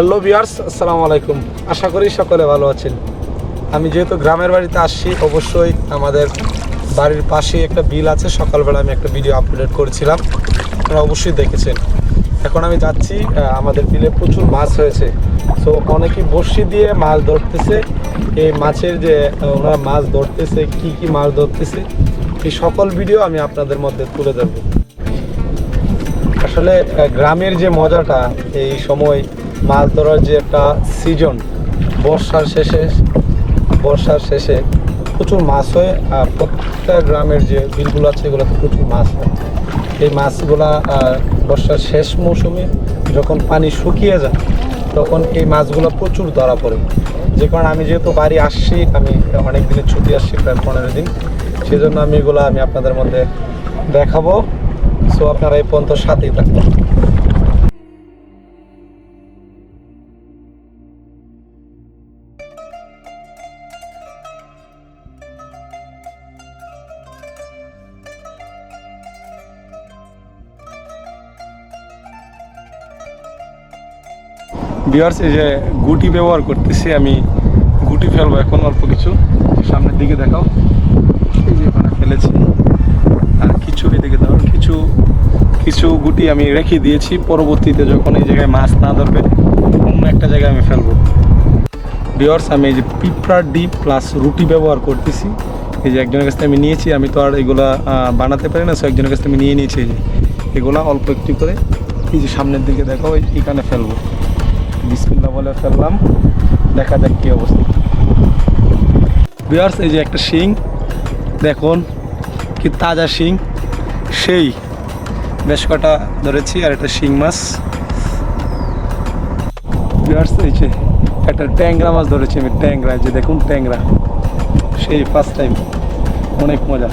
Hello বিয়ার্স আসসালামু আলাইকুম। আশা করি সকলে ভালো আছেন। আমি যেহেতু গ্রামের বাড়িতে আসছি, অবশ্যই আমাদের বাড়ির পাশেই একটা বিল আছে। সকালবেলা আমি একটা ভিডিও আপলোড করেছিলাম। আপনারা অবশ্যই দেখেছেন। এখন আমি যাচ্ছি আমাদের বিলে প্রচুর মাছ হয়েছে। তো অনেকেই বড়শি দিয়ে মাছ ধরতেছে। এই মাছের যে ওনারা মাছ ধরতেছে, কি কি মাছ ধরতেছে, এই সকল ভিডিও আমি আপনাদের মধ্যে তুলে ধরবো। আসলে গ্রামের যে মজাটা এই সময় মাছ ধরার যে একটা সিজন বর্ষার শেষে বর্ষার শেষে প্রচুর মাছ হয় আর প্রত্যেকটা গ্রামের যে বিলগুলো আছে এগুলোতে প্রচুর মাছ হয়। এই মাছগুলা বর্ষার শেষ মৌসুমে যখন পানি শুকিয়ে যায়, তখন এই মাছগুলো প্রচুর ধরা পড়ে। যে কারণে আমি যেহেতু বাড়ি আসছি, আমি অনেক দিনের ছুটি আসছি, প্রায় পনেরো দিন। সেই জন্য আমি এগুলো আমি আপনাদের মধ্যে দেখাবো। সো আপনারা এই পর্যন্ত সাথেই থাকবেন বিয়ার্স এই যে গুটি ব্যবহার করতেছি, আমি গুটি ফেলব এখন অল্প কিছু। সামনের দিকে দেখাও। এই যে ওখানে ফেলেছি। আর কিছু এদিকে দাও কিছু কিছু গুটি আমি রেখে দিয়েছি। পরবর্তীতে যখন এই জায়গায় মাছ না ধরবে, অন্য একটা জায়গায় আমি ফেলব। বিয়ার্স আমি এই যে পিঁপড়ার ডিপ প্লাস রুটি ব্যবহার করতেছি। এই যে একজনের কাছ থেকে আমি নিয়েছি, আমি তো আর এগুলা বানাতে পারি না সো একজনের কাছ থেকে আমি নিয়ে নিয়েছি। এই যে এগুলা অল্প একটু করে, এই যে সামনের দিকে দেখো এইখানে ফেলব। বিসমিল্লা বলে ফেললাম। দেখা যাক কী অবস্থা। বিয়ার্স, এই যে একটা শিং, দেখুন কি তাজা শিং। সেই বেশ কটা ধরেছি, আর একটা শিং মাছ। বিয়ার্স, এই যে একটা ট্যাংরা মাছ ধরেছি আমি, ট্যাংরা যে দেখুন ট্যাংরা। সেই ফার্স্ট টাইম অনেক মজা।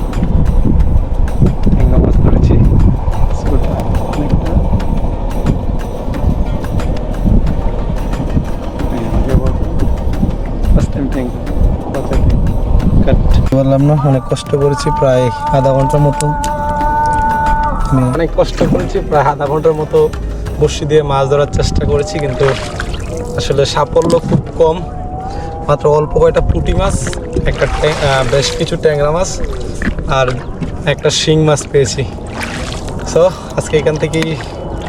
বললাম না অনেক কষ্ট করেছি প্রায় আধা ঘণ্টার মতো। অনেক কষ্ট করেছি প্রায় আধা ঘণ্টার মতো বড়শি দিয়ে মাছ ধরার চেষ্টা করেছি কিন্তু আসলে সাফল্য খুব কম। মাত্র অল্প কয়টা পুঁটি মাছ একটা বেশ কিছু ট্যাংরা মাছ আর একটা শিং মাছ পেয়েছি। সো আজকে এখান থেকেই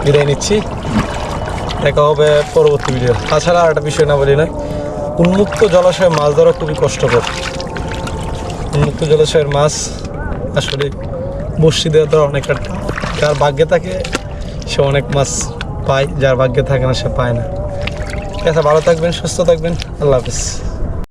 বিদায় নিচ্ছি। দেখা হবে পরবর্তী ভিডিও তাছাড়া আর একটা বিষয় না বলি না। উন্মুক্ত জলাশয়ে মাছ ধরা খুবই কষ্টকর। উন্মুক্ত জলাশয়ের মাছ আসলে বসি দেওয়া ধরা অনেক যার ভাগ্যে থাকে, সে অনেক মাছ পায়, যার ভাগ্যে থাকে না, সে পায় না। আচ্ছা ভালো থাকবেন, সুস্থ থাকবেন, আল্লাহ হাফিজ।